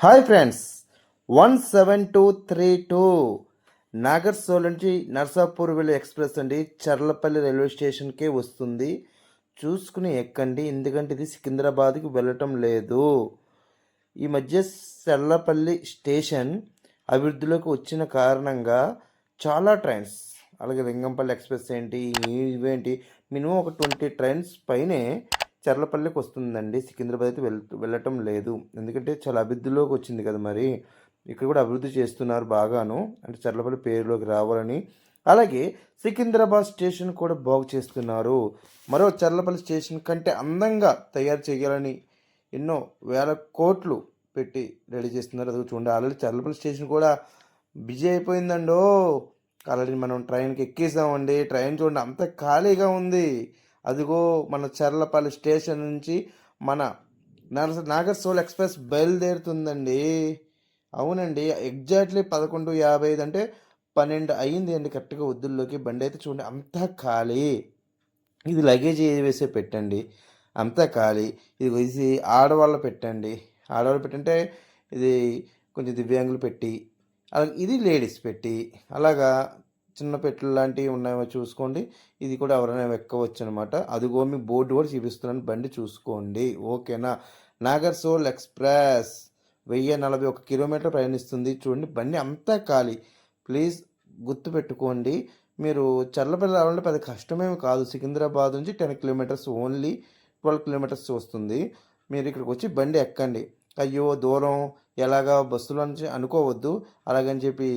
Hi friends one seven two three two Nagarsol నుంచి నర్సాపూర్ వెళ్ళే express అండి. చర్లపల్లి రైల్వే స్టేషన్కే వస్తుంది. చూసుకుని ఎక్కండి. ఎందుకంటే ఇది సికింద్రాబాద్కి వెళ్ళటం లేదు. ఈ మధ్య చర్లపల్లి స్టేషన్ అభివృద్ధిలోకి వచ్చిన కారణంగా చాలా ట్రైన్స్ అలాగే లింగంపల్లి ఎక్స్ప్రెస్ ఏంటి ఇవేంటి మినిమం ఒక ట్వంటీ ట్రైన్స్ పైనే చర్లపల్లికి వస్తుందండి సికింద్రాబాద్ అయితే వెళ్ వెళ్ళటం లేదు. ఎందుకంటే చాలా అభివృద్ధిలోకి వచ్చింది కదా మరి. ఇక్కడ కూడా అభివృద్ధి చేస్తున్నారు బాగాను. అంటే చర్లపల్లి పేరులోకి రావాలని. అలాగే సికింద్రాబాద్ స్టేషన్ కూడా బాగు చేస్తున్నారు. మరో చర్లపల్లి స్టేషన్ కంటే అందంగా తయారు చేయాలని ఎన్నో వేల కోట్లు పెట్టి రెడీ చేస్తున్నారు. అది చూడండి ఆల్రెడీ చర్లపల్లి స్టేషన్ కూడా బిజీ అయిపోయిందండో. ఆల్రెడీ మనం ట్రైన్కి ఎక్కేసామండి. ట్రైన్ చూడండి అంత ఖాళీగా ఉంది. అదిగో మన చర్లపల్లి స్టేషన్ నుంచి మన నరస నాగర్సోల్ ఎక్స్ప్రెస్ బయలుదేరుతుందండి. అవునండి ఎగ్జాక్ట్లీ పదకొండు యాభై ఐదు అంటే పన్నెండు అయ్యింది అండి కరెక్ట్గా వద్దుల్లోకి బండి అయితే చూడండి అంతా ఖాళీ. ఇది లగేజ్ వేసే పెట్టండి అంతా ఖాళీ. ఇది ఇది ఆడవాళ్ళు పెట్టండి. ఆడవాళ్ళు పెట్టంటే ఇది కొంచెం దివ్యాంగులు పెట్టి అలా ఇది లేడీస్ పెట్టి అలాగా చిన్న పెట్టెలు లాంటివి ఉన్నాయో చూసుకోండి. ఇది కూడా ఎవరైనా ఎక్కవచ్చు అనమాట అదిగో మీ బోర్డు కూడా చూపిస్తున్నాను. బండి చూసుకోండి. ఓకేనా? నాగర్సోల్ ఎక్స్ప్రెస్ వెయ్యి నలభై ఒక కిలోమీటర్ ప్రయాణిస్తుంది. చూడండి బండి అంతా ఖాళీ. ప్లీజ్ గుర్తుపెట్టుకోండి మీరు చల్లపల్లి రావాలంటే పెద్ద కష్టమేమి కాదు. సికింద్రాబాద్ నుంచి ten kilometres only twelve kilometres వస్తుంది. మీరు ఇక్కడికి వచ్చి బండి ఎక్కండి. అయ్యో దూరం. ఎలాగా బస్సులో నుంచి అనుకోవద్దు. అలాగని చెప్పి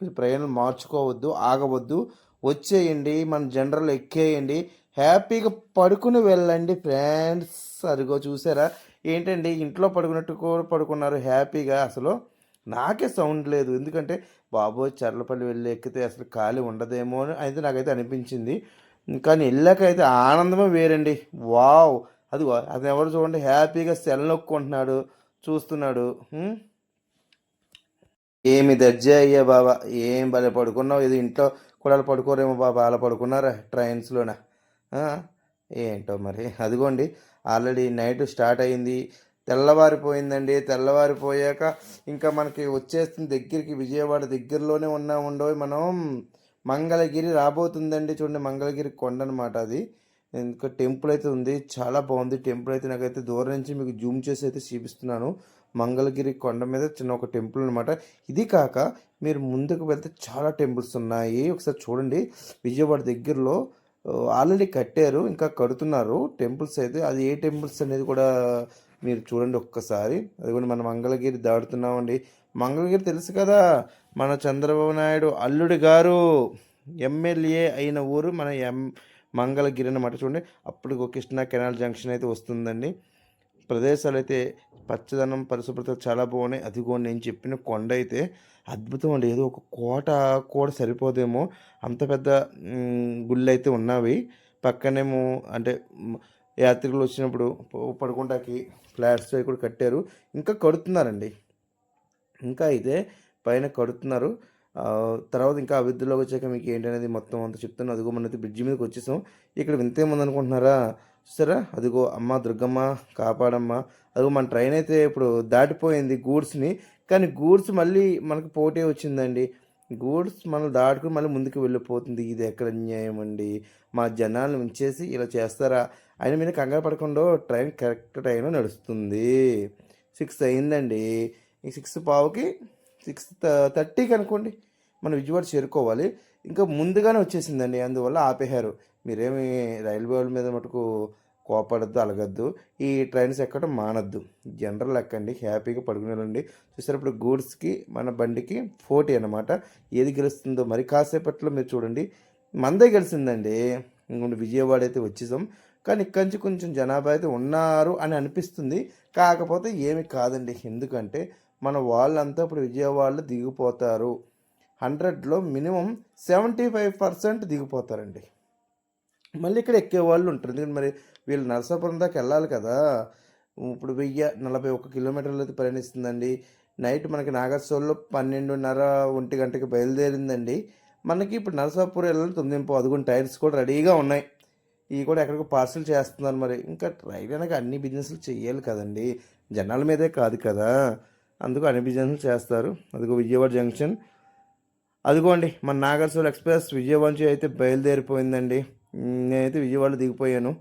ప్రయాణం మార్చుకోవద్దు ఆగవద్దు. వచ్చేయండి మన జనరల్ ఎక్కేయండి. హ్యాపీగా పడుకుని వెళ్ళండి ఫ్రెండ్స్. అదిగో చూసారా? ఏంటండి? ఇంట్లో పడుకున్నట్టు కూడా పడుకున్నారు హ్యాపీగా. అసలు నాకే సౌండ్ లేదు. ఎందుకంటే బాబోయ్ చర్లపల్లి వెళ్ళి ఎక్కితే అసలు ఖాళీ ఉండదేమో అని అయితే నాకైతే అనిపించింది. కానీ వెళ్ళాక అయితే ఆనందమే వేరండి. వావ్! అది అది ఎవరు చూడండి? హ్యాపీగా సెల్ నొక్కుంటున్నాడు. చూస్తున్నాడు. ఏమి దర్జా అయ్యా బాబా ఏం భలే పడుకున్నావు? ఇది ఇంట్లో కూడా వాళ్ళు పడుకోరేమో బాబా అలా పడుకున్నారా ట్రైన్స్లోన? ఏంటో మరి? అదిగోండి ఆల్రెడీ నైట్ స్టార్ట్ అయింది. తెల్లవారిపోయిందండి. తెల్లవారిపోయాక ఇంకా మనకి వచ్చేస్తుంది దగ్గరికి విజయవాడ దగ్గరలోనే ఉన్నా. ఉండవు మనం. మంగళగిరి రాబోతుందండి చూడండి మంగళగిరి కొండ అనమాట అది. ఇంకా టెంపుల్ అయితే ఉంది. చాలా బాగుంది టెంపుల్ అయితే. నాకైతే దూరం నుంచి మీకు జూమ్ చేసి అయితే చూపిస్తున్నాను. మంగళగిరి కొండ మీద చిన్న ఒక టెంపుల్ అనమాట ఇది కాక మీరు ముందుకు వెళ్తే చాలా టెంపుల్స్ ఉన్నాయి. ఒకసారి చూడండి. విజయవాడ దగ్గరలో ఆల్రెడీ కట్టారు ఇంకా కడుతున్నారు టెంపుల్స్ అయితే. అది ఏ టెంపుల్స్ అనేది కూడా మీరు చూడండి ఒక్కసారి. అది కూడా మన మంగళగిరి దాడుతున్నామండి మంగళగిరి తెలుసు కదా మన చంద్రబాబు నాయుడు అల్లుడి గారు ఎమ్మెల్యే అయిన ఊరు మన ఎం మంగళగిరి అన్నమాట. చూడండి అప్పుడు కృష్ణా కెనాల్ జంక్షన్ అయితే వస్తుందండి. ప్రదేశాలు అయితే పచ్చదనం పరిశుభ్రత చాలా బాగున్నాయి. అదిగో నేను చెప్పిన కొండ అయితే అద్భుతం అండి. ఏదో ఒక కోట కూడా సరిపోదేమో. అంత పెద్ద గుళ్ళు అయితే ఉన్నవి. పక్కనేమో అంటే యాత్రికులు వచ్చినప్పుడు పడుకుంటాకి ఫ్లాట్స్ అవి కూడా కట్టారు. ఇంకా కడుతున్నారండి. ఇంకా అయితే పైన కడుతున్నారు. తర్వాత ఇంకా అభివృద్ధిలోకి వచ్చాక మీకు ఏంటనేది మొత్తం అంతా చెప్తాను. అదిగో మనైతే బ్రిడ్జి మీదకి వచ్చేసాం. ఇక్కడ వింతేముంది అనుకుంటున్నారా? చూసారా? అదిగో అమ్మ దుర్గమ్మ కాపాడమ్మ. అదిగో మన ట్రైన్ అయితే ఇప్పుడు దాటిపోయింది గూడ్స్ని. కానీ గూడ్స్ మళ్ళీ మనకు పోటీ వచ్చిందండి. గూడ్స్ మనం దాటుకుని మళ్ళీ ముందుకు వెళ్ళిపోతుంది. ఇది ఎక్కడ న్యాయం అండి? మా జనాలను ఉంచేసి ఇలా చేస్తారా? ఆయన మీద కంగారు పడకుండా ట్రైన్ కరెక్ట్ టైంలో నడుస్తుంది. సిక్స్ అయిందండి. ఈ సిక్స్ పావుకి సిక్స్ థర్టీకి అనుకోండి. మనం విజయవాడ చేరుకోవాలి. ఇంకా ముందుగానే వచ్చేసిందండి. అందువల్ల ఆపేశారు. మీరేమి రైల్వే వాళ్ళ మీద మటుకు కోపడద్దు అలగద్దు. ఈ ట్రైన్స్ ఎక్కడం మానద్దు. జనరల్ ఎక్కండి హ్యాపీగా పడుకునేలండి చూసారు ఇప్పుడు గూడ్స్కి మన బండికి పోటీ అనమాట ఏది గెలుస్తుందో మరి కాసేపట్లో మీరు చూడండి. మందే గెలిచిందండి ఇంకొండి విజయవాడ అయితే వచ్చేసాం. కానీ ఇక్కడి నుంచి కొంచెం జనాభా అయితే ఉన్నారు అని అనిపిస్తుంది. కాకపోతే ఏమి కాదండి. ఎందుకంటే మన వాళ్ళంతా ఇప్పుడు విజయవాడలో దిగిపోతారు. హండ్రెడ్లో మినిమం సెవెంటీ ఫైవ్ పర్సెంట్ దిగిపోతారండి. మళ్ళీ ఇక్కడ ఎక్కే వాళ్ళు ఉంటారు. ఎందుకంటే మరి వీళ్ళు నరసాపురం దాకా వెళ్ళాలి కదా. ఇప్పుడు వెయ్యి నలభై ఒక్క కిలోమీటర్లు అయితే పయనిస్తుందండి. నైట్ మనకి నాగర్సోల్లో పన్నెండున్నర ఒంటి గంటకి బయలుదేరిందండి. మనకి ఇప్పుడు నరసాపూర్ వెళ్ళాలి తొమ్మిది పదకొండు టైర్స్ కూడా రెడీగా ఉన్నాయి. ఇవి కూడా ఎక్కడికో పార్సల్ చేస్తున్నారు మరి. ఇంకా రైలు అనగా అన్ని బిజినెస్లు చేయాలి కదండి. జనాల మీదే కాదు కదా. అందుకు అన్ని బిజినెస్లు చేస్తారు. అదిగో విజయవాడ జంక్షన్. అదిగోండి మన నాగర్సోల్ ఎక్స్ప్రెస్ విజయవాడ నుంచి అయితే బయలుదేరిపోయిందండి. నేనైతే విజయవాడలో దిగిపోయాను.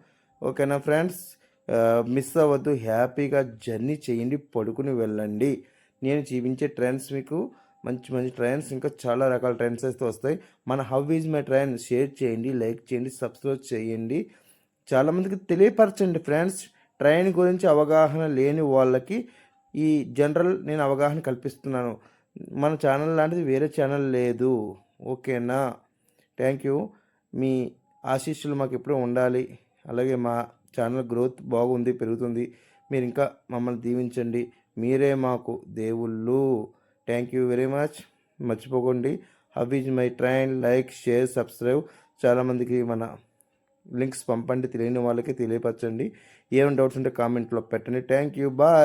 ఓకేనా ఫ్రెండ్స్? మిస్ అవ్వద్దు. హ్యాపీగా జర్నీ చేయండి పడుకుని వెళ్ళండి. నేను చూపించే ట్రైన్స్ మీకు మంచి మంచి ట్రైన్స్ ఇంకా చాలా రకాల ట్రైన్స్ అయితే వస్తాయి. మన how is my train? Share చేయండి లైక్ చేయండి సబ్స్క్రైబ్ చేయండి. చాలామందికి తెలియపరచండి ఫ్రెండ్స్. ట్రైన్ గురించి అవగాహన లేని వాళ్ళకి ఈ జనరల్ నేను అవగాహన కల్పిస్తున్నాను. మన ఛానల్ లాంటిది వేరే ఛానల్ లేదు. ఓకేనా? Thank you. మీ ఆశీస్సులు మాకు ఎప్పుడూ ఉండాలి. అలాగే మా ఛానల్ గ్రోత్ బాగుంది పెరుగుతుంది. మీరు ఇంకా మమ్మల్ని దీవించండి. మీరే మాకు దేవుళ్ళు. థ్యాంక్ యూ వెరీ మచ్ మర్చిపోకండి. How is my train like share subscribe చాలామందికి మన లింక్స్ పంపండి. తెలియని వాళ్ళకి తెలియపరచండి. ఏమైనా డౌట్స్ ఉంటే కామెంట్లో పెట్టండి. Thank you bye